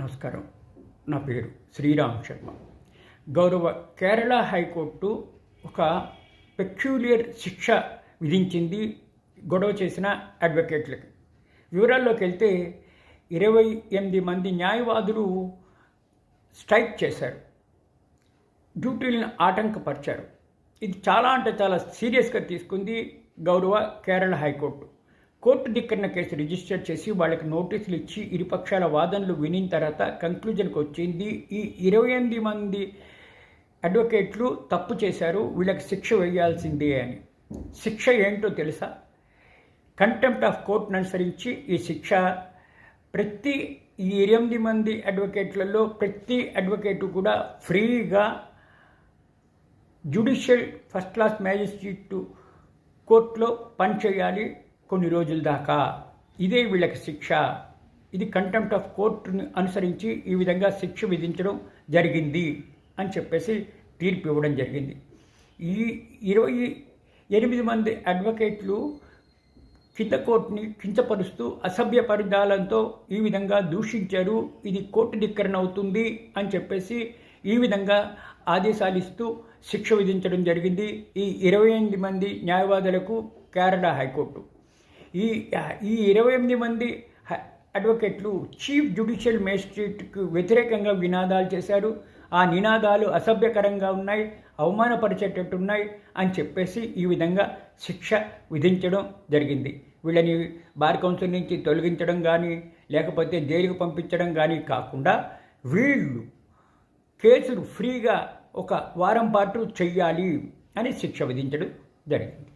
నమస్కారం. నా పేరు శ్రీరామ్ శర్మ. గౌరవ కేరళ హైకోర్టు ఒక పెక్యులియర్ శిక్ష విధించింది గొడవ చేసిన అడ్వకేట్లకి వివరాల్లోకి వెళ్తే ఇరవై ఎనిమిది మంది న్యాయవాదులు స్ట్రైక్ చేశారు. డ్యూటీలను ఆటంకపరిచారు. ఇది చాలా అంటే చాలా సీరియస్గా తీసుకుంది గౌరవ కేరళ హైకోర్టు. కోర్టు ధిక్కరణ కేసు రిజిస్టర్ చేసి వాళ్ళకి నోటీసులు ఇచ్చి ఇరుపక్షాల వాదనలు వినిన తర్వాత కంక్లూజన్కి వచ్చింది. ఈ ఇరవై ఎనిమిది మంది అడ్వకేట్లు తప్పు చేశారు. వీళ్ళకి శిక్ష వేయాల్సిందే అని. శిక్ష ఏంటో తెలుసా? కంటెంప్ట్ ఆఫ్ కోర్టును అనుసరించి ఈ శిక్ష ప్రతి ఈ ఎనిమిది మంది అడ్వకేట్లలో ప్రతి అడ్వకేటు కూడా ఫ్రీగా జ్యుడిషియల్ ఫస్ట్ క్లాస్ మ్యాజిస్ట్రేట్ కోర్టులో పనిచేయాలి. కొన్ని రోజుల దాకా ఇదే వీళ్ళకి శిక్ష ఇది కంటెంప్ట్ ఆఫ్ కోర్టును అనుసరించి ఈ విధంగా శిక్ష విధించడం జరిగింది అని చెప్పేసి తీర్పు ఇవ్వడం జరిగింది. ఈ ఇరవై ఎనిమిది మంది అడ్వకేట్లు కింద కోర్టుని కించపరుస్తూ అసభ్య పరిధాలంతో ఈ విధంగా దూషించారు. ఇది కోర్టు ధిక్కరణ అవుతుంది అని చెప్పేసి ఈ విధంగా ఆదేశాలు ఇస్తూ శిక్ష విధించడం జరిగింది. ఈ ఇరవై ఎనిమిది మంది న్యాయవాదులకు కేరళ హైకోర్టు. ఈ ఈ ఇరవై ఎనిమిది మంది అడ్వకేట్లు చీఫ్ జ్యుడిషియల్ మేజిస్ట్రేట్కు వ్యతిరేకంగా నినాదాలు చేశారు. ఆ నినాదాలు అసభ్యకరంగా ఉన్నాయి అవమానపరిచేటట్టున్నాయి అని చెప్పేసి ఈ విధంగా శిక్ష విధించడం జరిగింది. వీళ్ళని బార్ కౌన్సిల్ నుంచి తొలగించడం కానీ లేకపోతే జైలుకు పంపించడం కానీ కాకుండా వీళ్ళు కేసులు ఫ్రీగా ఒక వారం పాటు చెయ్యాలి అని శిక్ష విధించడం జరిగింది.